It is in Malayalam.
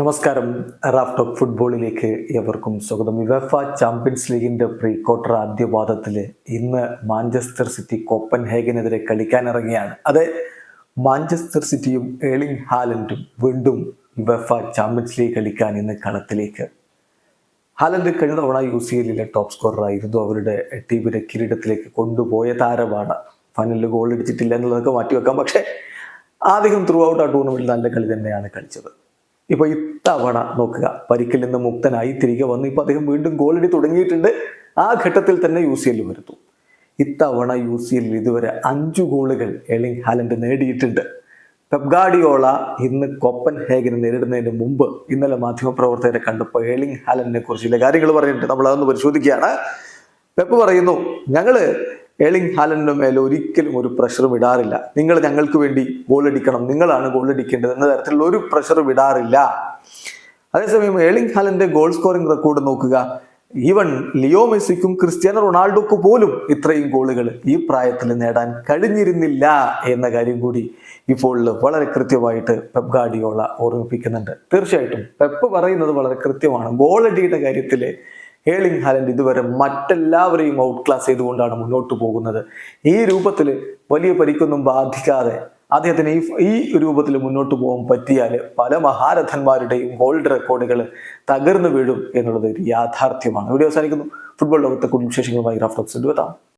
നമസ്കാരം. റാഫ് ടോക്ക് ഫുട്ബോളിലേക്ക് എവർക്കും സ്വാഗതം. യുവഫ ചാമ്പ്യൻസ് ലീഗിന്റെ പ്രീ ക്വാർട്ടർ ആദ്യപാദത്തിൽ ഇന്ന് മാഞ്ചസ്റ്റർ സിറ്റി കോപ്പൻഹേഗനെതിരെ കളിക്കാനിറങ്ങിയാണ് അതെ മാഞ്ചസ്റ്റർ സിറ്റിയും ഏളിംഗ് ഹാലൻഡും വീണ്ടും യുവഫ ചാമ്പ്യൻസ് ലീഗ് കളിക്കാൻ ഇന്ന് കളത്തിലേക്ക്. ഹാലൻഡ് കഴിഞ്ഞ തവണ യു സി എല്ലിലെ ടോപ്പ് സ്കോററായിരുന്നു അവരുടെ ടീമിനെ കിരീടത്തിലേക്ക് കൊണ്ടുപോയ താരമാണ്. ഫൈനലിൽ ഗോൾ അടിച്ചിട്ടില്ല എന്നുള്ളതൊക്കെ മാറ്റിവെക്കാം. പക്ഷേ ആദ്യം ത്രൂ ഔട്ട് ആ ടൂർണമെന്റിൽ നല്ല കളി തന്നെയാണ് കളിച്ചത്. ഇപ്പൊ ഇത്തവണ നോക്കുക പരിക്കിൽ നിന്ന് മുക്തനായി തിരികെ വന്നു. ഇപ്പൊ അദ്ദേഹം വീണ്ടും ഗോളടി തുടങ്ങിയിട്ടുണ്ട്. ആ ഘട്ടത്തിൽ തന്നെ യു സി എല്ലിൽ വരുന്നു. ഇത്തവണ യു സി എല്ലിൽ ഇതുവരെ അഞ്ചു ഗോളുകൾ എളിങ് ഹാലൻഡ് നേടിയിട്ടുണ്ട്. പെപ്ഗാഡിയോള ഇന്ന് കൊപ്പൻ ഹേഗനെ നേരിടുന്നതിന് മുമ്പ് ഇന്നലെ മാധ്യമപ്രവർത്തകരെ കണ്ടപ്പോൾ എളിങ് ഹാലൻഡിനെ കുറിച്ച് ചില കാര്യങ്ങൾ പറഞ്ഞിട്ടുണ്ട്. നമ്മൾ അതൊന്ന് പരിശോധിക്കുകയാണ്. പെപ്പ് പറയുന്നു ഞങ്ങൾ ഏളിങ് ഹാലൻഡിന്റെ മേലെ ഒരിക്കലും ഒരു പ്രഷറും ഇടാറില്ല നിങ്ങൾ ഞങ്ങൾക്ക് വേണ്ടി ഗോൾ അടിക്കണം. നിങ്ങളാണ് ഗോൾ അടിക്കേണ്ടത് എന്ന തരത്തിലുള്ള ഒരു പ്രഷറും ഇടാറില്ല അതേസമയം എളിങ് ഹാലന്റെ ഗോൾ സ്കോറിംഗ് റെക്കോർഡ് നോക്കുക. ഈവൻ ലിയോ മെസ്സിക്കും ക്രിസ്ത്യാനോ റൊണാൾഡോക്കും പോലും ഇത്രയും ഗോളുകൾ ഈ പ്രായത്തിൽ നേടാൻ കഴിഞ്ഞിരുന്നില്ല എന്ന കാര്യം കൂടി ഇപ്പോൾ വളരെ കൃത്യമായിട്ട് പെപ് ഗാഡിയോള ഓർമ്മിപ്പിക്കുന്നുണ്ട്. തീർച്ചയായിട്ടും പെപ്പ് പറയുന്നത് വളരെ കൃത്യമാണ്. ഗോളടിയുടെ കാര്യത്തിൽ ഏളിംഗ് ഹാലൻഡ് ഇതുവരെ മറ്റെല്ലാവരെയും ഔട്ട് ക്ലാസ് ചെയ്തുകൊണ്ടാണ് മുന്നോട്ട് പോകുന്നത്. ഈ രൂപത്തിൽ വലിയ പരിക്കൊന്നും ബാധിക്കാതെ അദ്ദേഹത്തിന് ഈ ഈ രൂപത്തിൽ മുന്നോട്ട് പോകാൻ പറ്റിയാൽ പല മഹാരഥന്മാരുടെയും ഗോൾഡ് റെക്കോർഡുകൾ തകർന്നു വീഴും എന്നുള്ളത് ഒരു യാഥാർത്ഥ്യമാണ്. വീഡിയോ അവസാനിക്കുന്നു. ഫുട്ബോൾ ലോകത്തെ കുടുംബ വിശേഷങ്ങളുമായി റാഫ്റ്റോക്സ് എത്താം